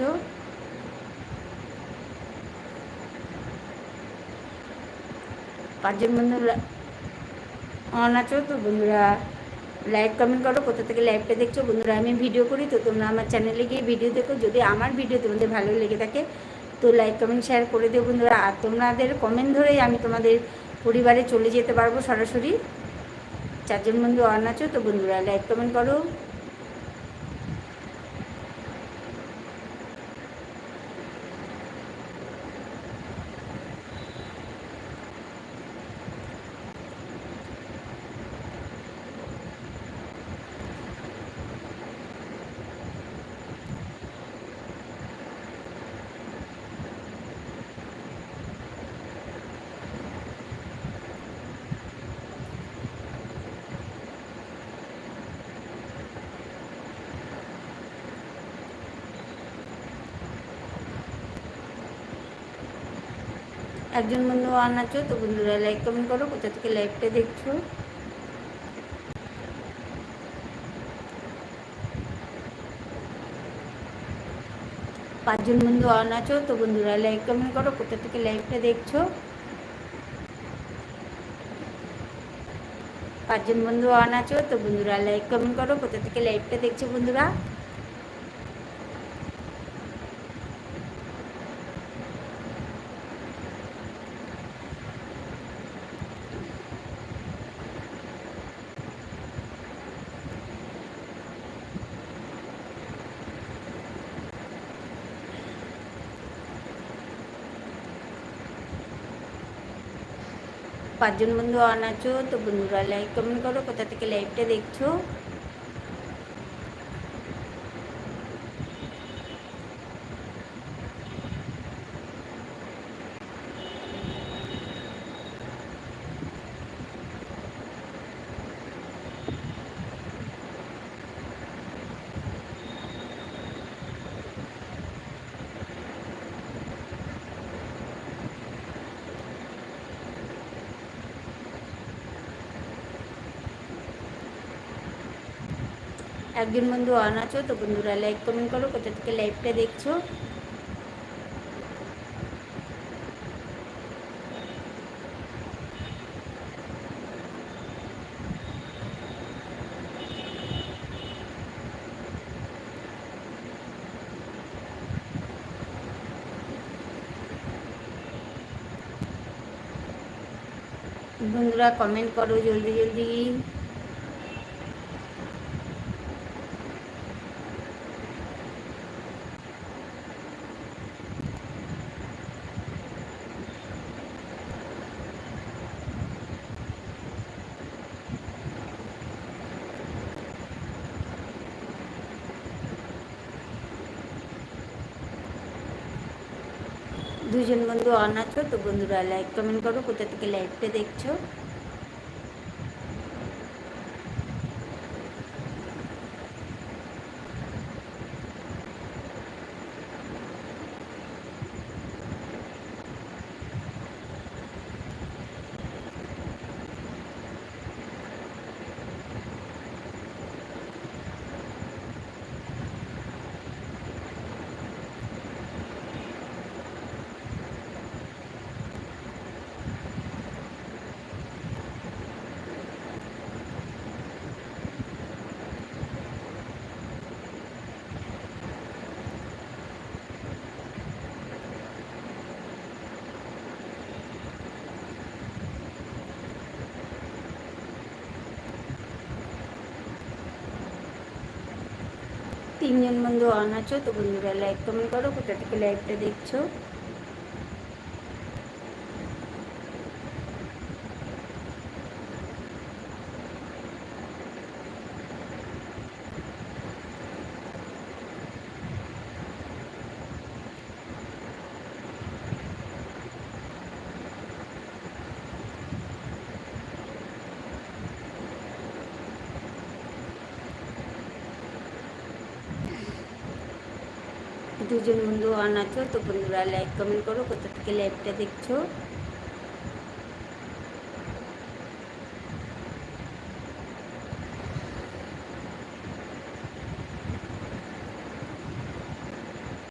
আছো? পাঁচজন বন্ধু অন আছো, তো বন্ধুরা লাইক কমেন্ট করো, কোথা থেকে লাইভটা দেখছ? বন্ধুরা, আমি ভিডিও করি, তো তোমরা আমার চ্যানেলে গিয়ে ভিডিও দেখো। যদি আমার ভিডিও তোমাদের ভালো লেগে থাকে, তো লাইক কমেন্ট শেয়ার করে দিও বন্ধুরা। আর তোমাদের কমেন্ট ধরেই আমি তোমাদের পরিবারে চলে যেতে পারব সরাসরি। চারজন বন্ধু অন আছো, তো বন্ধুরা লাইক কমেন্ট করো। একজন বন্ধু অন আছো, তো বন্ধুরা লাইক কমেন্ট করো, কোথা থেকে লাইভটা দেখছ? পাঁচজন বন্ধু অন আছো, তো বন্ধুরা লাইক কমেন্ট করো, কোথা থেকে লাইভটা দেখছ? পাঁচজন বন্ধু অন আছো, তো বন্ধুরা লাইক কমেন্ট করো, কোথা থেকে লাইভটা দেখছ বন্ধুরা? পাঁচজন বন্ধু অন আছো তো বন্ধুরা লাইক কমেন্ট করো কোথা থেকে লাইভটা দেখছ? একজন বন্ধু অন আছো তো বন্ধুরা লাইক কমেন্ট করো কোথা থেকে লাইভটা দেখছ? বন্ধুরা কমেন্ট করো জলদি জলদি। দুজন বন্ধু অনাথ তো বন্ধুরা লাইক কমেন্ট করো কোথা থেকে লাইভটা দেখছ? তিনজন বন্ধু অন তো বন্ধুরা লাইক কমেন্ট করো কোথা থেকে লাইভটা দেখছ? দুজন বন্ধু অন তো বন্ধুরা লাইক কমেন্ট করো কোথা থেকে লাইভটা দেখছ?